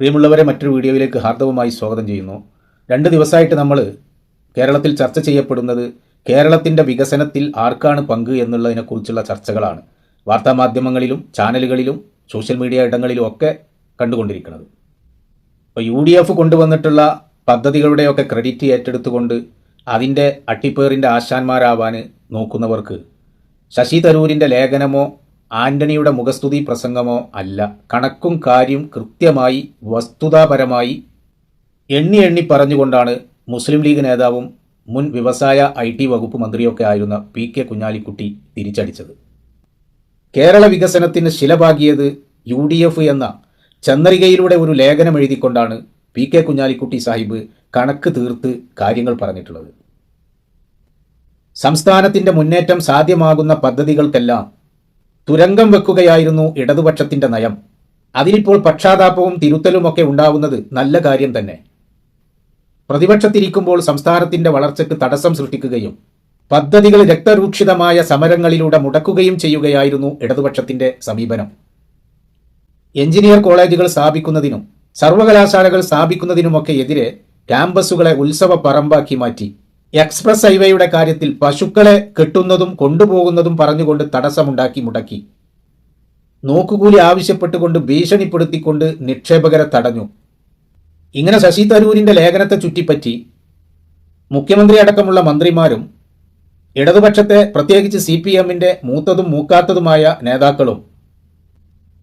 പ്രിയമുള്ളവരെ മറ്റൊരു വീഡിയോയിലേക്ക് ഹാർദവമായി സ്വാഗതം ചെയ്യുന്നു. രണ്ട് ദിവസമായിട്ട് നമ്മൾ കേരളത്തിൽ ചർച്ച ചെയ്യപ്പെടുന്നത് കേരളത്തിന്റെ വികസനത്തിൽ ആർക്കാണ് പങ്ക് എന്നുള്ളതിനെക്കുറിച്ചുള്ള ചർച്ചകളാണ് വാർത്താമാധ്യമങ്ങളിലും ചാനലുകളിലും സോഷ്യൽ മീഡിയ ഇടങ്ങളിലും ഒക്കെ കണ്ടുകൊണ്ടിരിക്കുന്നത്. ഇപ്പോൾ യു ഡി എഫ് കൊണ്ടുവന്നിട്ടുള്ള പദ്ധതികളുടെയൊക്കെ ക്രെഡിറ്റ് ഏറ്റെടുത്തുകൊണ്ട് അതിന്റെ അട്ടിപ്പേറിന്റെ ആശാന്മാരാവാൻ നോക്കുന്നവർക്ക് ശശി തരൂരിന്റെ ലേഖനമോ ആന്റണിയുടെ മുഖസ്തുതി പ്രസംഗമോ അല്ല. കണക്കും കാര്യം കൃത്യമായി വസ്തുതാപരമായി എണ്ണി എണ്ണി പറഞ്ഞുകൊണ്ടാണ് മുസ്ലിം ലീഗ് നേതാവും മുൻ വ്യവസായ ഐ ടി വകുപ്പ് മന്ത്രിയൊക്കെ ആയിരുന്ന പി കെ കുഞ്ഞാലിക്കുട്ടി തിരിച്ചടിച്ചത്. കേരള വികസനത്തിന് ശിലപാകിയത് യു ഡി എഫ് എന്ന ചന്ദ്രികയിലൂടെ ഒരു ലേഖനം എഴുതിക്കൊണ്ടാണ് പി കെ കുഞ്ഞാലിക്കുട്ടി സാഹിബ് കണക്ക് തീർത്ത് കാര്യങ്ങൾ പറഞ്ഞിട്ടുള്ളത്. സംസ്ഥാനത്തിന്റെ മുന്നേറ്റം സാധ്യമാകുന്ന പദ്ധതികൾക്കെല്ലാം തുരങ്കം വെക്കുകയായിരുന്നു ഇടതുപക്ഷത്തിന്റെ നയം. അതിനിപ്പോൾ പക്ഷാതാപവും തിരുത്തലുമൊക്കെ ഉണ്ടാവുന്നത് നല്ല കാര്യം തന്നെ. പ്രതിപക്ഷത്തിരിക്കുമ്പോൾ സംസ്ഥാനത്തിന്റെ വളർച്ചയ്ക്ക് തടസ്സം സൃഷ്ടിക്കുകയും പദ്ധതികൾ രക്തരൂക്ഷിതമായ സമരങ്ങളിലൂടെ മുടക്കുകയും ചെയ്യുകയായിരുന്നു ഇടതുപക്ഷത്തിന്റെ സമീപനം. എഞ്ചിനീയർ കോളേജുകൾ സ്ഥാപിക്കുന്നതിനും സർവകലാശാലകൾ സ്ഥാപിക്കുന്നതിനുമൊക്കെ എതിരെ ക്യാമ്പസുകളെ ഉത്സവ പറമ്പാക്കി മാറ്റി. എക്സ്പ്രസ് ഹൈവേയുടെ കാര്യത്തിൽ പശുക്കളെ കെട്ടുന്നതും കൊണ്ടുപോകുന്നതും പറഞ്ഞുകൊണ്ട് തടസ്സമുണ്ടാക്കി മുടക്കി. നോക്കുകൂലി ആവശ്യപ്പെട്ടുകൊണ്ട് ഭീഷണിപ്പെടുത്തിക്കൊണ്ട് നിക്ഷേപകരെ തടഞ്ഞു. ഇങ്ങനെ ശശി തരൂരിന്റെ ലേഖനത്തെ ചുറ്റിപ്പറ്റി മുഖ്യമന്ത്രി അടക്കമുള്ള മന്ത്രിമാരും ഇടതുപക്ഷത്തെ പ്രത്യേകിച്ച് സി പി എമ്മിന്റെ മൂത്തതും മൂക്കാത്തതുമായ നേതാക്കളും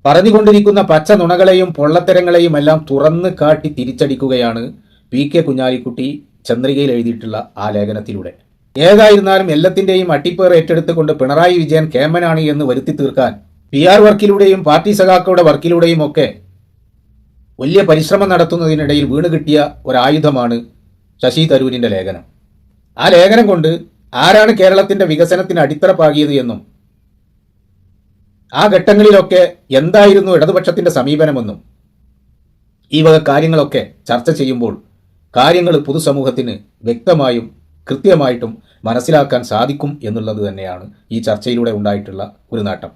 പറഞ്ഞുകൊണ്ടിരിക്കുന്ന പച്ച നുണകളെയും പൊള്ളത്തരങ്ങളെയും എല്ലാം തുറന്ന് കാട്ടി തിരിച്ചടിക്കുകയാണ് പി കെ കുഞ്ഞാലിക്കുട്ടി ചന്ദ്രികയിൽ എഴുതിയിട്ടുള്ള ആ ലേഖനത്തിലൂടെ. ഏതായിരുന്നാലും എല്ലാത്തിന്റെയും അട്ടിപ്പേർ ഏറ്റെടുത്തുകൊണ്ട് പിണറായി വിജയൻ കേമനാണ് എന്ന് വരുത്തി തീർക്കാൻ പി ആർ വർക്കിലൂടെയും പാർട്ടി സഖാക്കളുടെ വർക്കിലൂടെയും ഒക്കെ വലിയ പരിശ്രമം നടത്തുന്നതിനിടയിൽ വീണ് കിട്ടിയ ഒരായുധമാണ് ശശി തരൂരിന്റെ ലേഖനം. ആ ലേഖനം കൊണ്ട് ആരാണ് കേരളത്തിന്റെ വികസനത്തിന് അടിത്തറ പാകിയത് എന്നും ആ ഘട്ടങ്ങളിലൊക്കെ എന്തായിരുന്നു ഇടതുപക്ഷത്തിന്റെ സമീപനമെന്നും ഈ വക കാര്യങ്ങളൊക്കെ ചർച്ച ചെയ്യുമ്പോൾ കാര്യങ്ങൾ പൊതുസമൂഹത്തിന് വ്യക്തമായും കൃത്യമായിട്ടും മനസ്സിലാക്കാൻ സാധിക്കും എന്നുള്ളത് തന്നെയാണ് ഈ ചർച്ചയിലൂടെ ഉണ്ടായിട്ടുള്ള ഒരു നേട്ടം.